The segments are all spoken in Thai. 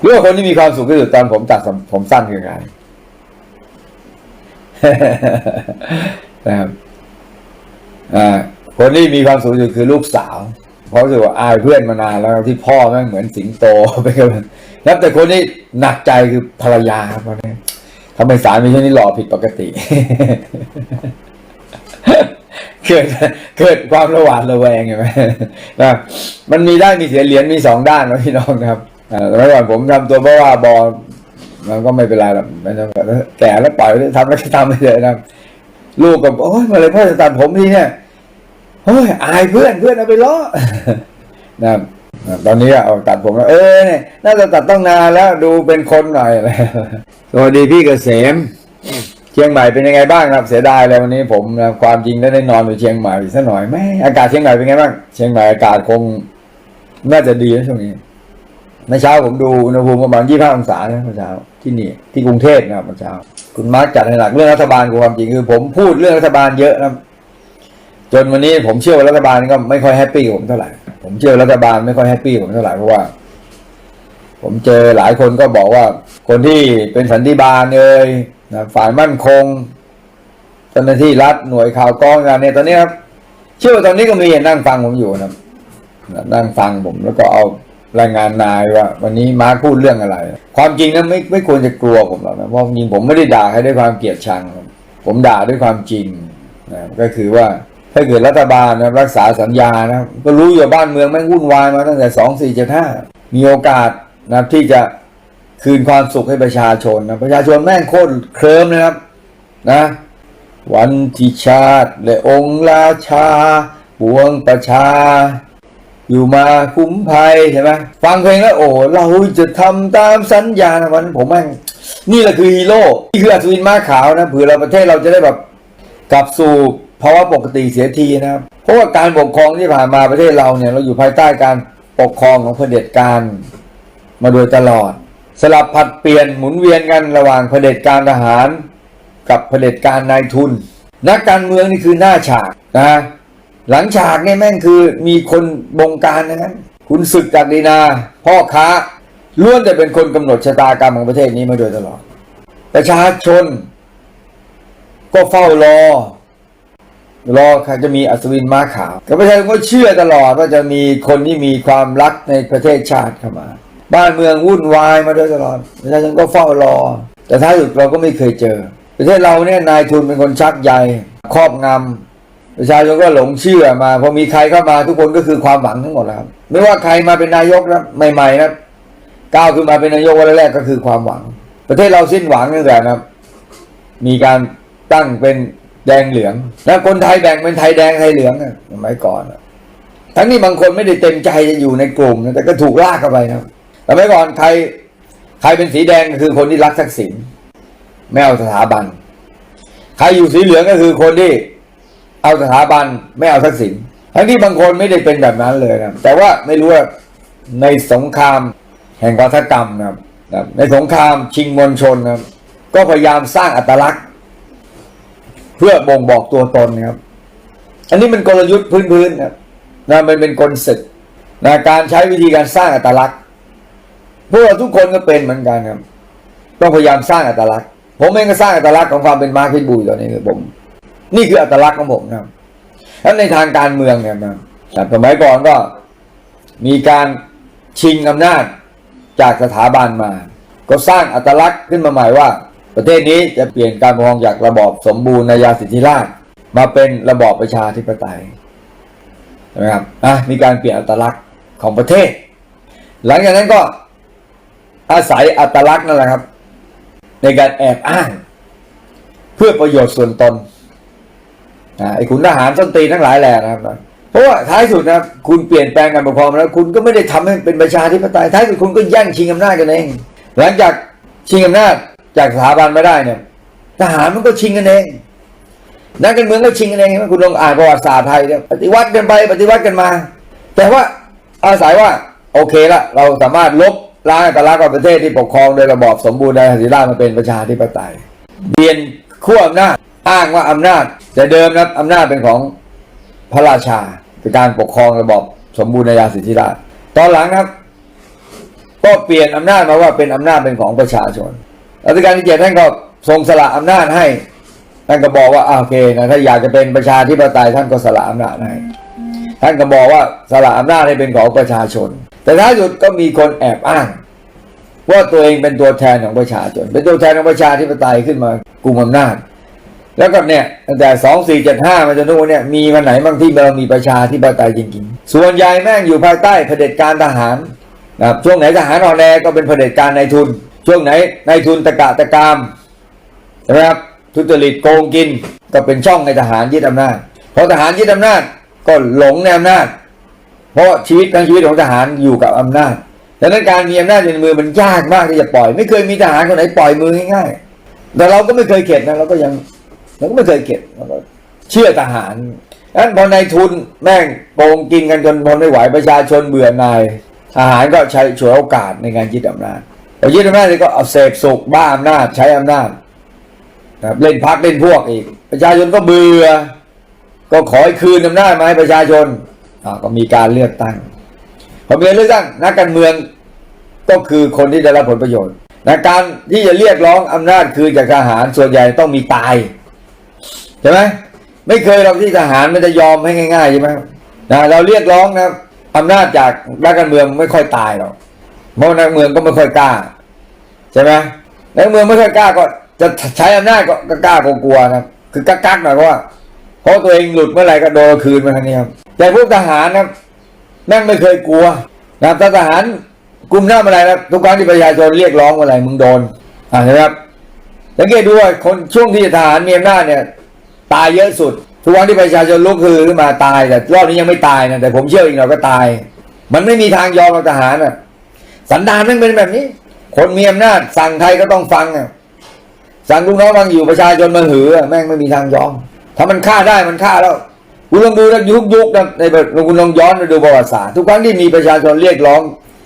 หรือว่าคนที่มีความสุขที่สุดตอนผมตัดผมสั้นคือไงนะครับอ่าคนที่มีความสุขที่สุดคือลูกสาว เพราะรู้สึกว่าอายเพื่อนมานานแล้วที่พ่อแม่งเหมือนสิงโตไปกันแล้วแต่คนที่หนักใจคือภรรยาครับเพราะนี่ทำไมสามีช่วงนี้หล่อผิดปกติ เกิดเกิดความระหวาดระแวงใช่ไหมนะมันมีได้มีเสียเหรียญมีสองด้านนะพี่น้องครับ อ่าเมื่อก่อนผมทำตัวเพราะว่าบอมันก็ไม่เป็นไรหรอกแก่แล้วปล่อยทำแล้วก็ทำไปเลยนะลูกก็บอกโอ้ยเมื่อไหรพ่อจะตัดผมทีเนี่ยโอ้ยอายเพื่อนเพื่อนเอาไปล้อนะตอนนี้เอาตัดผมแล้วเออเนี่ยน่าจะตัดต้องนานแล้วดูเป็นคนหน่อยอะไรสวัสดีพี่เกษมเชียงใหม่เป็นยังไงบ้างครับเสียดายเลยวันนี้ผมนะความจริงได้ได้นอนอยู่เชียงใหม่สักหน่อยแม่อากาศเชียงใหม่เป็นไงบ้างเชียงใหม่อากาศคง น่าจะดีนะช่วงนี้ มื่อเช้าผมดูอุณหภูมิประมาณ25องศานะเมื่อเช้าที่นี่ที่กรุงเทพนะครับเมื่อเช้า คุณมาร์กจัดให้หนักเรื่องรัฐบาลคือความจริงคือ ผมพูดเรื่องรัฐบาลเยอะนะจนวันนี้ผมเชื่อว่ารัฐบาลก็ไม่ค่อยแฮปปี้ผมเท่าไหร่ผมเชื่อรัฐบาลไม่ค่อยแฮปปี้ผมเท่าไหร่เพราะว่า ผมเจอหลายคนก็บอกว่า คนที่เป็นสันติบาลเอ่ยนะฝ่ายมั่นคงเจ้าหน้าที่รัฐหน่วยข่าวกรองงานเนี่ยตอนนี้ครับเชื่อว่าตอนนี้ก็มีนั่งฟังผมอยู่นะนั่งฟังผมแล้วก็เอา รายงานนายว่า วันนี้มาร์คพูดเรื่องอะไร ความจริงนะไม่ไม่ควรจะกลัวผมหรอกนะเพราะจริงผมไม่ได้ด่าใครด้วยความเกลียดชัง ผมด่าด้วยความจริงนะก็คือว่าถ้าเกิดรัฐบาลนะรักษาสัญญานะก็รู้อยู่บ้านเมืองแม่งวุ่นวายมาตั้งแต่สองสี่เจ็ดห้ามีโอกาสนะที่จะคืนความสุขให้ประชาชนนะประชาชนแม่งโคตรเคลิ้มนะครับนะ วันที่ชาติและองค์ราชาปวงประชา อยู่มาคุ้มภัยใช่ไหมฟังเพลงแล้วโอ้เราจะทำตามสัญญานวันนั้นผมแม่งนี่แหละคือฮีโร่นี่คืออัศวินม้าขาวนะเผื่อเราประเทศเราจะได้แบบกลับสู่ภาวะปกติเสียทีนะครับเพราะว่าการปกครองที่ผ่านมาประเทศเราเนี่ยเราอยู่ภายใต้การปกครองของเผด็จการมาโดยตลอด สลับผัดเปลี่ยนหมุนเวียนกันระหว่างเผด็จการทหาร กับเผด็จการนายทุน นักการเมืองนี่คือหน้าฉากนะ หลังฉากเนี่ยแม่งคือมีคนบงการนะนั้นคุณศึกจากดีนา พ่อค้าล้วนแต่เป็นคนกำหนดชะตากรรมของประเทศนี้มาโดยตลอด ประชาชน ก็เฝ้ารอ รอใครจะมีอัศวินม้าขาวแต่ประชาชนก็เชื่อตลอดว่าจะมีคนที่มีความรักในประเทศชาติเข้ามา บ้านเมืองวุ่นวายมาโดยตลอดประชาชนก็เฝ้ารอ แต่ท้ายสุดเราก็ไม่เคยเจอ ประเทศเราเนี่ยนายทุนเป็นคนชักใยครอบงำ ประชาชนก็หลงเชื่อมาพอมีใครเข้ามาทุกคนก็คือความหวังทั้งหมดครับ ไม่ว่าใครมาเป็นนายกนะใหม่ๆนะก้าวขึ้นมาเป็นนายกวันแรกๆก็คือความหวัง ประเทศเราสิ้นหวังตั้งแต่นะครับมีการตั้งเป็นแดงเหลือง แล้วคนไทยแบ่งเป็นไทยแดงไทยเหลืองอะสมัยก่อนทั้งนี้บางคนไม่ได้เต็มใจจะอยู่ในกลุ่มนะแต่ก็ถูกลากเข้าไปนะสมัยก่อนใครใครเป็นสีแดงก็คือคนที่รักทักษิณไม่เอาสถาบัน ใครอยู่สีเหลืองก็คือคนที่ เอาสถาบันไม่เอาทักษิณทั้งที่บางคนไม่ได้เป็นแบบนั้นเลยนะแต่ว่าไม่รู้ว่าในสงครามแห่งวัฒกรรมนะครับนะครับในสงครามชิงมวลชนนะครับก็พยายามสร้างอัตลักษณ์ เพื่อบ่งบอกตัวตนนะครับ อันนี้เป็นกลยุทธ์พื้นๆนะครับนะมันเป็นกลศึกนะการใช้วิธีการสร้างอัตลักษณ์พวกเราทุกคนก็เป็นเหมือนกันครับต้องพยายามสร้างอัตลักษณ์ ผมเองก็สร้างอัตลักษณ์ของความเป็นมาร์คพิทบูลตอนนี้ผม นี่คืออัตลักษณ์ของผมนะครับแล้วในทางการเมืองเนี่ยนะสมัยก่อนก็มีการชิงอำนาจจากสถาบันมา ก็สร้างอัตลักษณ์ขึ้นมาใหม่ว่า ประเทศนี้จะเปลี่ยนการปกครองจากระบอบสมบูรณาญาสิทธิราชมาเป็นระบอบประชาธิปไตยใช่ไหมครับอะมีการเปลี่ยนอัตลักษณ์ของประเทศ หลังจากนั้นก็อาศัยอัตลักษณ์นั่นแหละครับ ในการแอบอ้าง เพื่อประโยชน์ส่วนตน ไอ้ขุนทหารส้นตีนทั้งหลายแหละนะครับเพราะว่าท้ายสุดนะคุณเปลี่ยนแปลงการปกครองมาแล้ว คุณก็ไม่ได้ทำให้เป็นประชาธิปไตยท้ายสุดคุณก็แย่งชิงอำนาจกันเอง หลังจากชิงอำนาจจากสถาบันไม่ได้เนี่ยทหารมันก็ชิงกันเองนักการเมืองก็ชิงกันเองคุณลองอ่านประวัติศาสตร์ไทยเนี่ยปฏิวัติกันไปปฏิวัติกันมา แต่ว่าอาศัยว่าโอเคละเราสามารถลบล้างอัตลักษณ์ของประเทศที่ปกครองโดยระบอบสมบูรณ์ในสิราชย์มาเป็นประชาธิปไตยเปลี่ยนขั้วอำนาจ อ้างว่าอำนาจแต่เดิมนะอำนาจเป็นของพระราชาเป็นการปกครองระบอบสมบูรณาญาสิทธิราชตอนหลังครับ ก็เปลี่ยนอำนาจมาว่าเป็นอำนาจเป็นของประชาชนรัชกาลที่เจ็ดท่านก็ทรงสละอำนาจให้ท่านก็บอกว่าอ่าโอเคนะถ้าอยากจะเป็นประชาธิปไตยท่านก็สละอำนาจให้ท่านก็บอกว่าสละอำนาจให้เป็นของประชาชน แต่ท้ายสุดก็มีคนแอบอ้าง ว่าตัวเองเป็นตัวแทนของประชาชน เป็นตัวแทนของประชาธิปไตยขึ้นมากลุ่มอำนาจ แล้วก็เนี่ยตั้งแต่สองสี่เจ็ดห้ามาจนถึงวันเนี่ยมีวันไหนบ้างที่เรามีประชาธิปไตยจริงๆ ส่วนใหญ่แม่งอยู่ภายใต้เผด็จการทหารนะครับช่วงไหนทหารอ่อนแอก็เป็นเผด็จการนายทุน ช่วงไหนนายทุนตะกะตะกามใช่ไหมครับทุจริตโกงกินก็เป็นช่องในทหารยึดอำนาจพอทหารยึดอำนาจก็หลงในอำนาจ เพราะชีวิตทั้งชีวิตของทหารอยู่กับอำนาจดังนั้นการมีอำนาจในมือมันยากมากที่จะปล่อย ไม่เคยมีทหารคนไหนปล่อยมือง่ายๆแต่เราก็ไม่เคยเข็ดนะเราก็ยัง เราก็ไม่เคยเข็ดเชื่อทหารนั้นพอนายทุนแม่งโกงกินกันจนทนไม่ไหวประชาชนเบื่อนายทหารก็ใช้ฉวยโอกาสในการยึดอำนาจพอยึดอำนาจก็เอาเสพสุขบ้าอำนาจใช้อำนาจนะครับเล่นพักเล่นพวกอีก ประชาชนก็เบื่อ ก็ขอให้คืนอำนาจมาให้ประชาชนก็มีการเลือกตั้งพอมีการเลือกตั้งนักการเมืองก็คือคนที่ได้รับผลประโยชน์นะการที่จะเรียกร้องอำนาจคืนจากทหารส่วนใหญ่ต้องมีตาย ใช่ไหมไม่เคยเราที่ทหารมันจะยอมให้ง่ายๆใช่ไหมนะเราเรียกร้องนะอำนาจจากนักการเมืองไม่ค่อยตายหรอกเพราะนักเมืองก็ไม่ค่อยกล้าใช่ไหมนักการเมืองไม่ค่อยกล้าก็จะใช้อำนาจก็กล้ากลัวนะคือกักๆหน่อยเพราะว่าเพราะตัวเองหลุดเมื่อไหร่ก็โดนคืนมาทันทีครับแต่พวกทหารนะแม่งไม่เคยกลัวนะทหารกลุ่มหน้าเมื่อไหร่นะทุกครั้งที่ประชาชนเรียกร้องเมื่อไหร่มึงโดนอ่านไหมครับสังเกตดูว่าคนช่วงที่ทหารมีอำนาจเนี่ย ตายเยอะสุด ทุกครั้งที่ประชาชนลุกคือขึ้นมาตาย แต่รอบนี้ยังไม่ตายนะแต่ผมเชื่ออีกหน่อยก็ตาย มันไม่มีทางยอมกับทหารอะ สันดานม่งเป็นแบบนี้ คนมีอำนาจสั่งใครก็ต้องฟังอะสั่งลูกน้องฟังอยู่ประชาชนมาหืออแม่งไม่มีทางยอมถ้ามันฆ่าได้มันฆ่าแล้วคุณลองดูนะยุคยุคนะในแบบคุณลองย้อนไปดูประวัติศาสตร์ทุกครั้งที่มีประชาชนเรียกร้อง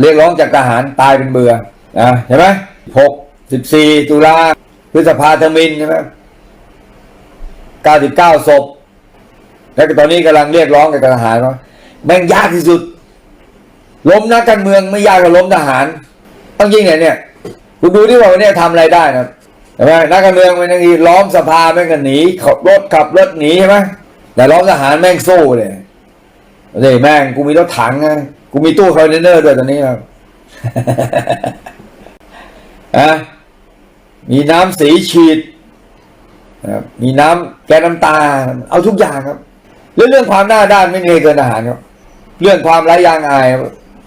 เรียกร้องจากทหารตายเป็นเบื่อนะเห็นไหมหกสิบสี่ตุลาพฤษภาธมินใช่ไหม เก้าสิบเก้าศพแล้วตอนนี้กำลังเรียกร้องกับทหารว่าแม่งยากที่สุด ล้มนักการเมืองไม่ยากกว่าล้มทหาร ต้องยิ่งเนี่ยเนี่ยคุณดูที่ว่าวันนี้ทำอะไรได้นะใช่ไหมนักการเมืองมันบางทีล้อมสภาแม่งก็หนีขับรถขับรถหนีใช่ไหมแต่ล้อมทหารแม่งสู้เลยเฮ้ยแม่งกูมีรถถังนะกูมีตู้คอนเทนเนอร์ด้วยตอนนี้ครับอะมีน้ำสีฉีด นะครับมีน้ำแกนน้ำตา เอาทุกอย่างครับเรื่องเรื่องความหน้าด้านไม่มีเกินทหารครับเรื่องความไร้ยางอาย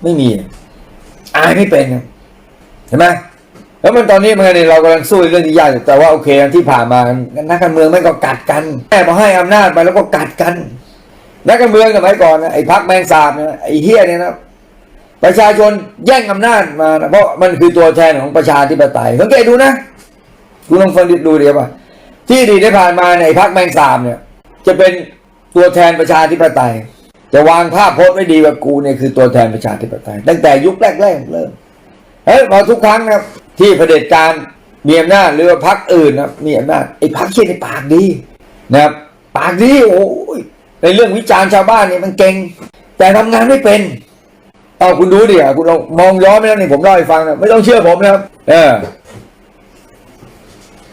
ไม่มี อายไม่เป็นเห็นไหมแล้วมันตอนนี้มันเนี่ยเรากำลังสู้เรื่องที่ยากอยู่แต่ว่าโอเคที่ผ่านมานักการเมืองไม่ก็กัดกันแม่พอให้อำนาจไปแล้วก็กัดกันนักการเมืองสมัยก่อนนะไอ้พักแมงสาบเนี่ยไอ้เฮียเนี่ยนะประชาชนแย่งอำนาจมานะเพราะมันคือตัวแทนของประชาธิปไตยสังเกตดูนะคุณลองฟังดูดีป่ะ ที่ดีที่ผ่านมาในพักแมงสาบเนี่ย จะเป็นตัวแทนประชาธิปไตย จะวางภาพโพสต์ไว้ดีว่ากูเนี่ยคือตัวแทนประชาธิปไตย ตั้งแต่ยุคแรกๆเริ่มเฮ้ยพอทุกครั้งนะครับ ที่เผด็จการมีอำนาจหรือว่าพรรคอื่นนะมีอำนาจไอ้พรรคเชี่ยในปากดีนะครับปากดีโอ้ยในเรื่องวิจารณ์ชาวบ้านเนี่ยมันเก่ง แต่ทำงานไม่เป็นเอาคุณดูดิอะคุณลองมองย้อนไปแล้วนี่ผมเล่าให้ฟังนะไม่ต้องเชื่อผมนะครับ เออ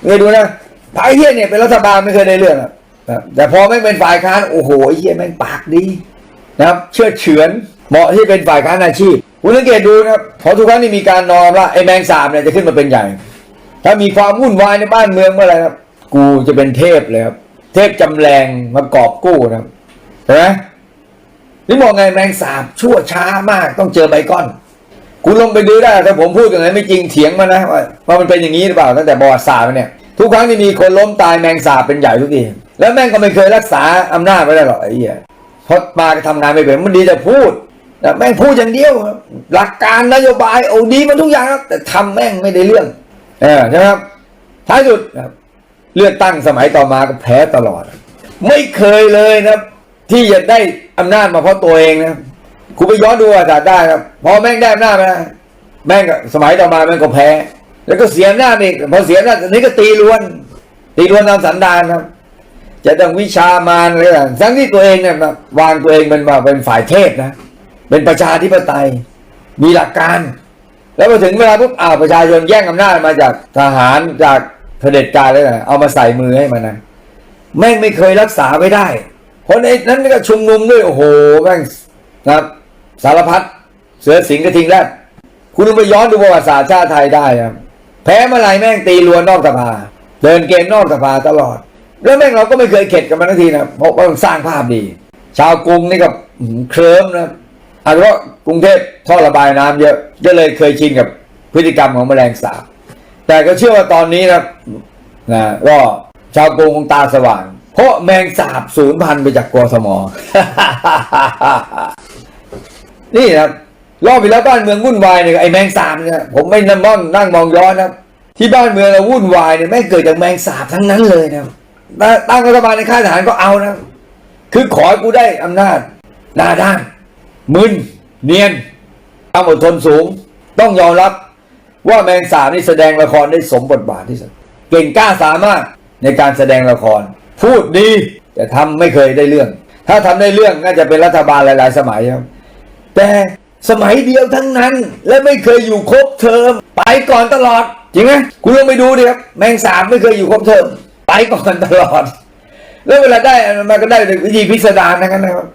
เลยดูนะ พรรคเฮียเนี่ยเป็นรัฐบาลไม่เคยได้เรื่องอะนะแต่พอไม่เป็นฝ่ายค้านโอ้โหเฮียแม่งปากดีนะครับเชื่อเฉือนเหมาะที่เป็นฝ่ายค้านอาชีพคุณสังเกตดูนะครับพอทุกครั้งที่มีการนอนว่าไอ้แมงสาบเนี่ยจะขึ้นมาเป็นใหญ่ ถ้ามีความวุ่นวายในบ้านเมืองเมื่อไหรครับกูจะเป็นเทพเลยครับเทพจำแรงมากอบกู้นะครับเห็นไหมนี่บอกไงแมงสาบชั่วช้ามากต้องเจอใบก้อนคุณลงไปดูได้ถ้าผมพูดอย่างไรไม่จริงเถียงมานะว่ามันเป็นอย่างนี้หรือเปล่าตั้งแต่ประวัติศาสตร์มเนี่ย ทุกครั้งที่มีคนล้มตายแมงสาบเป็นใหญ่ทุกทีแล้วแม่งก็ไม่เคยรักษาอำนาจไว้ได้หรอกไอ้เหี้ยเพราะมาทำงานไม่เป็นมันดีแต่พูดแต่แม่งพูดอย่างเดียว หลักการนโยบายโอ้ดีมันทุกอย่างครับแต่ทำแม่งไม่ได้เรื่องเออใช่ไหมครับท้ายสุดเลือกตั้งสมัยต่อมาก็แพ้ตลอด ไม่เคยเลยนะที่จะได้อำนาจมาเพราะตัวเองนะคุณไปย้อนดูอาจารย์ได้ครับพอแม่งได้อำนาจมาแม่งสมัยต่อมาแม่งก็แพ้ แล้วก็เสียอำนาจอีกพอเสียอำนาอันนี้ก็ตีล้วน ตีล้วนตามสันดานครับ จะต้องวิชามานอะไรต่างทั้งที่ตัวเองเนี่ยวางตัวเองเป็นมาเป็นฝ่ายเทพนะเป็นประชาธิปไตย มีหลักการ แล้วพอถึงเวลาปุ๊บอ้าวประชาชนแย่งอำนาจมาจากทหารจากเผด็จการเลยนะเอามาใส่มือให้มันนะแม่งไม่เคยรักษาไว้ได้คนไอ้นั้นก็ชุมนุมด้วยโอ้โหแม่งนะครับสารพัดเสือสิงกระทิงแรดคุณต้องไปย้อนดูประวัติศาสตร์ชาติไทยได้ครับ แพ้เมื่อไรแม่งตีลวนนอกสภา เดินเกมนอกสภาตลอด แล้วแม่งเราก็ไม่เคยเข็ดกับมันทันทีนะเพราะว่ามันสร้างภาพดี ชาวกรุงนี่ก็อื้อหือเคลิ้มนะอาจจะเพราะกรุงเทพท่อระบายน้ำเยอะก็เลยเคยชินกับพฤติกรรมของแมลงสาบแต่ก็เชื่อว่าตอนนี้นะนะก็ชาวกรุงคงตาสว่าง เพราะแมงสาบสูญพันธุ์ไปจากกรสม นี่นะ รอบไปแล้วบ้านเมืองวุ่นวายเนี่ยไอ้แมงสาบเนี่ยผมไม่นั่งมองนั่งมองย้อนนะที่บ้านเมืองเราวุ่นวายเนี่ยแม่งเกิดจากแมงสาบทั้งนั้นเลยนะตั้งตั้งรัฐบาลในค่ายทหารก็เอานะ คือขอให้กูได้อำนาจหน้าด้านมึนเนียนความอดทนสูง ต้องยอมรับว่าแมงสาบนี่แสดงละครได้สมบทบาทที่สุดเก่งกล้าสามารถในการแสดงละคร พูดดีแต่ทำไม่เคยได้เรื่อง ถ้าทำได้เรื่องน่าจะเป็นรัฐบาลหลาย ๆ สมัยครับแต่ สมัยเดียวทั้งนั้น และไม่เคยอยู่ครบเทอม ไปก่อนตลอดจริงไหมคุณลองไปดูดิครับแมงสาบไม่เคยอยู่ครบเทอม ไปก่อนตลอด แล้วเวลาได้มันก็ได้วยวิธีพิสดารทั้งนั้นนะครับ